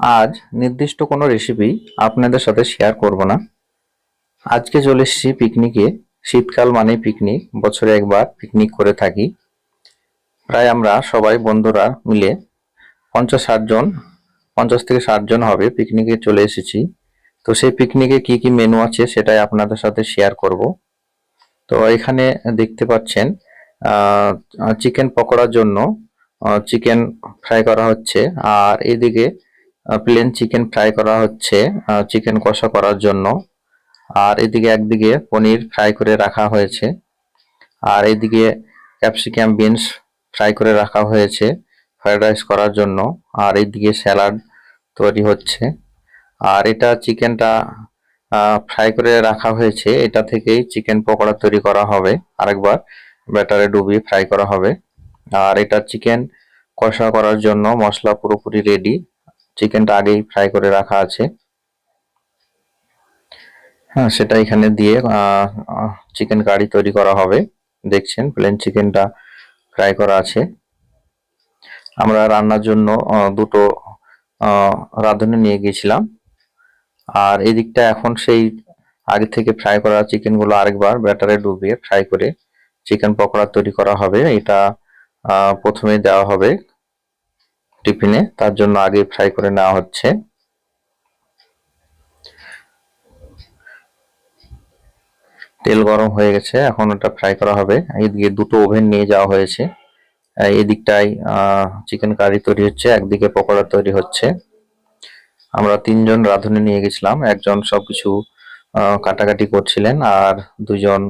আজ নির্দিষ্ট কোনো রেসিপি আপনাদের সাথে শেয়ার করব না। আজকে চলে এসেছি পিকনিকে শীতকাল মানে পিকনিক বছরে একবার পিকনিক করে থাকি। প্রায় আমরা সবাই বন্ধুরা মিলে পঞ্চাশ ষাট জন, পঞ্চাশ থেকে ষাট জন হবে পিকনিকে চলে এসেছি। তো সেই পিকনিকে কি কি মেনু আছে সেটাই আপনাদের সাথে শেয়ার করব। তো এখানে দেখতে পাচ্ছেন চিকেন পকোড়ার জন্য চিকেন ফ্রাই করা হচ্ছে। আর এদিকে প্লেন চিকেন ফ্রাই করা হচ্ছে চিকেন কষা করার জন্য। আর এদিকে একদিকে পনির ফ্রাই করে রাখা হয়েছে। আর এদিকে ক্যাপসিকাম বিনস ফ্রাই করে রাখা হয়েছে ফ্রাইড রাইস করার জন্য। আর এদিকে স্যালাড তৈরি হচ্ছে। আর এটা চিকেনটা ফ্রাই করে রাখা হয়েছে। এটা থেকেই চিকেন পকোড়া তৈরি করা হবে। আরেকবার ব্যাটারে ডুবিয়ে ফ্রাই করা হবে। আর এটা চিকেন কষা করার জন্য মশলা পুরোপুরি রেডি চিকেনটা আগেই ফ্রাই করে রাখা আছে। হ্যাঁ সেটা এখানে দিয়ে চিকেন কারি তৈরি করা হবে। দেখছেন প্লেন চিকেনটা ফ্রাই করা আছে। আমরা রান্নার জন্য দুটো রাঁধুনি নিয়ে গিয়েছিলাম। আর এদিকটা এখন সেই আগে থেকে ফ্রাই করা চিকেনগুলো আরেকবার ব্যাটারে ডুবিয়ে ফ্রাই করে চিকেন পকোড়া তৈরি করা হবে। এটা প্রথমে দেওয়া হবে। টিফিনে, তার জন্য আগে ফ্রাই করে নেওয়া হচ্ছে। তেল গরম হয়ে গেছে, এখন ওটা ফ্রাই করা হবে। এদিকে দুটো ওভেন নিয়ে যাওয়া হয়েছে। এদিকটাই চিকেন কারি তৈরি হচ্ছে, একদিকে পকোড়া তৈরি হচ্ছে। আমরা তিনজন রাঁধুনি নিয়ে গেছিলাম, একজন সবকিছু কাটাকাটি করছিলেন আর দুজন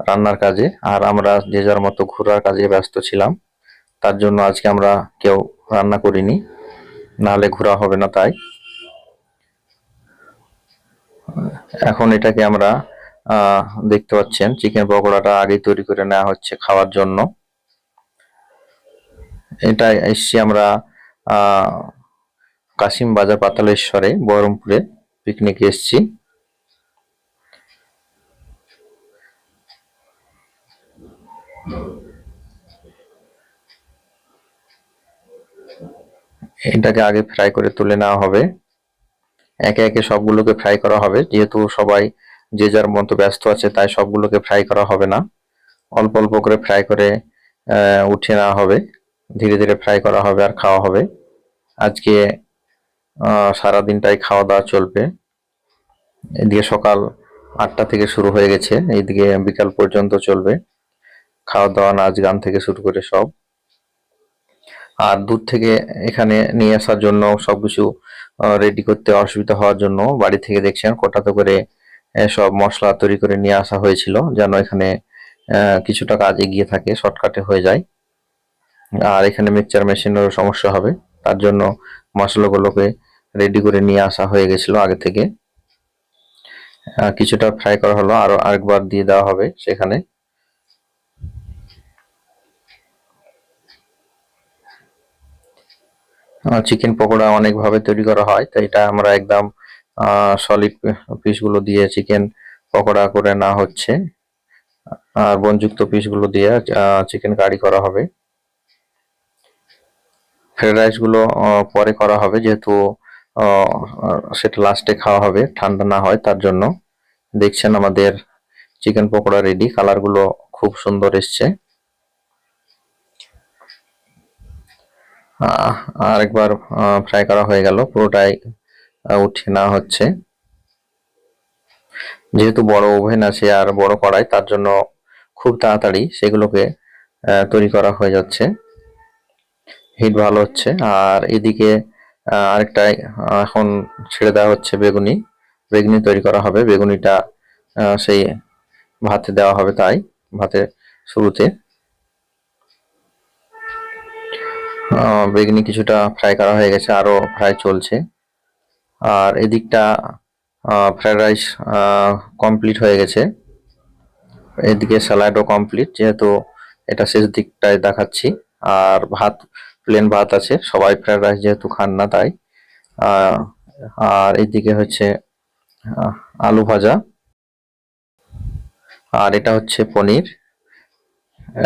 রান্নার কাজে। আর আমরা যে যার মতো ঘোরার কাজে ব্যস্ত ছিলাম। তার জন্য আজকে আমরা কেউ রান্না করিনি। নাহলে ঘোরা হবে না তাই। এখন এটাকে আমরা দেখতে পাচ্ছেন, চিকেন পকোড়াটা আগে তৈরি করে নেওয়া হচ্ছে খাওয়ার জন্য। এটা এসছি আমরা কাশিম বাজার পাতালেশ্বরে, বহরমপুরে পিকনিকে এসছি। এটাকে আগে ফ্রাই করে তুলে নেওয়া হবে। একে একে সবগুলোকে ফ্রাই করা হবে। যেহেতু সবাই যে যার মতো ব্যস্ত আছে, তাই সবগুলোকে ফ্রাই করা হবে না। অল্প অল্প করে ফ্রাই করে উঠিয়ে নেওয়া হবে। ধীরে ধীরে ফ্রাই করা হবে আর খাওয়া হবে। আজকে সারা দিনটাই খাওয়া দাওয়া চলবে। এদিকে সকাল আটটা থেকে শুরু হয়ে গেছে। এইদিকে বিকাল পর্যন্ত চলবে। খাওয়া দাওয়া, নাচ গান থেকে শুরু করে সব। আর দূর থেকে এখানে নিয়ে আসার জন্য, সবকিছু রেডি করতে অসুবিধা হওয়ার জন্য বাড়ি থেকে দেখছেন কোটাতে করে সব মশলা তৈরি করে নিয়ে আসা হয়েছিল, যেন এখানে কিছুটা কাজ এগিয়ে থাকে, শর্টকাটে হয়ে যায়। আর এখানে মিক্সচার মেশিনেরও সমস্যা হবে, তার জন্য মশলাগুলোকে রেডি করে নিয়ে আসা হয়ে গেছিল আগে থেকে। কিছুটা ফ্রাই করা হলো আরও আরেকবার দিয়ে দেওয়া হবে সেখানে। চিকেন পকোড়া অনেকভাবে তৈরি করা হয়, তো এটা আমরা একদম সলিড পিসগুলো দিয়ে চিকেন পকোড়া করে না হচ্ছে। আর বনযুক্ত পিসগুলো দিয়ে চিকেন কারি করা হবে। ফ্রাইড রাইসগুলো পরে করা হবে, যেহেতু সেটা লাস্টে খাওয়া হবে, ঠান্ডা না হয়, তার জন্য। দেখছেন আমাদের চিকেন পকোড়া রেডি কালারগুলো খুব সুন্দর এসছে। আরেকবার ফ্রাই করা হয়ে গেল। পুরোটাই উঠে না হচ্ছে। যেহেতু বড় ওভেন আছে আর বড় কড়াই, তার জন্য খুব তাড়াতাড়ি সেগুলোকে তৈরি করা হয়ে যাচ্ছে। হিট ভালো হচ্ছে। আর এদিকে আরেকটা এখন ছেড়ে দেওয়া হচ্ছে বেগুনি। বেগুনি তৈরি করা হবে। বেগুনিটা সেই ভাতে দেওয়া হবে তাই ভাতে শুরুতে। বেগুনি কিছুটা ফ্রাই করা হয়ে গেছে আরও ফ্রাই চলছে। আর এদিকটা ফ্রাইড রাইস কমপ্লিট হয়ে গেছে। এদিকে স্যালাডও কমপ্লিট যেহেতু এটা শেষ দিকটায় দেখাচ্ছি। আর ভাত প্লেন ভাত আছে, সবাই ফ্রাইড রাইস যেহেতু খান না তাই। আর এইদিকে হচ্ছে আলু ভাজা। আর এটা হচ্ছে পনির।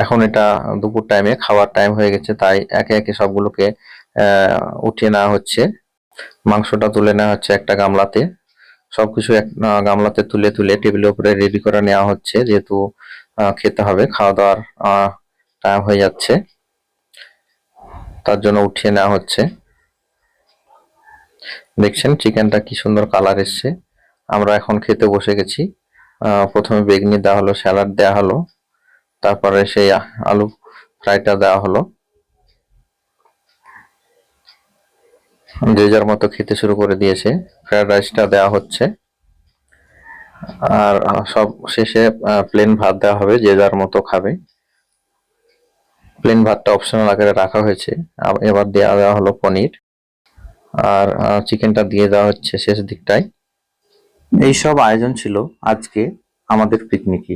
এখন এটা দুপুর টাইমে খাওয়ার টাইম হয়ে গেছে, তাই একে একে সবগুলোকে উঠিয়ে নেওয়া হচ্ছে। মাংসটা তুলে নেওয়া হচ্ছে একটা গামলাতে। সবকিছু এক গামলাতে তুলে তুলে টেবিলের উপরে রেডি করে নেওয়া হচ্ছে, যেহেতু খেতে হবে, খাওয়া দাওয়ার টাইম হয়ে যাচ্ছে। তার জন্য উঠিয়ে নেওয়া হচ্ছে। দেখছেন চিকেনটা কি সুন্দর কালার এসছে। আমরা এখন খেতে বসে গেছি। প্রথমে বেগনি দেওয়া হলো, স্যালাড দেওয়া হলো। তারপরে সেই আলু ফ্রাইটা দেওয়া হলো। যে যার মতো খেতে শুরু করে দিয়েছে। ফ্রাইড রাইসটা দেওয়া হচ্ছে। আর সব শেষে প্লেন ভাত দেওয়া হবে, যে যার মতো খাবে। প্লেন ভাতটা অপশনাল আকারে রাখা হয়েছে। এবার দেওয়া দেওয়া হলো পনির। আর চিকেনটা দিয়ে দেওয়া হচ্ছে শেষ দিকটায়। এইসব আয়োজন ছিল আজকে আমাদের পিকনিকে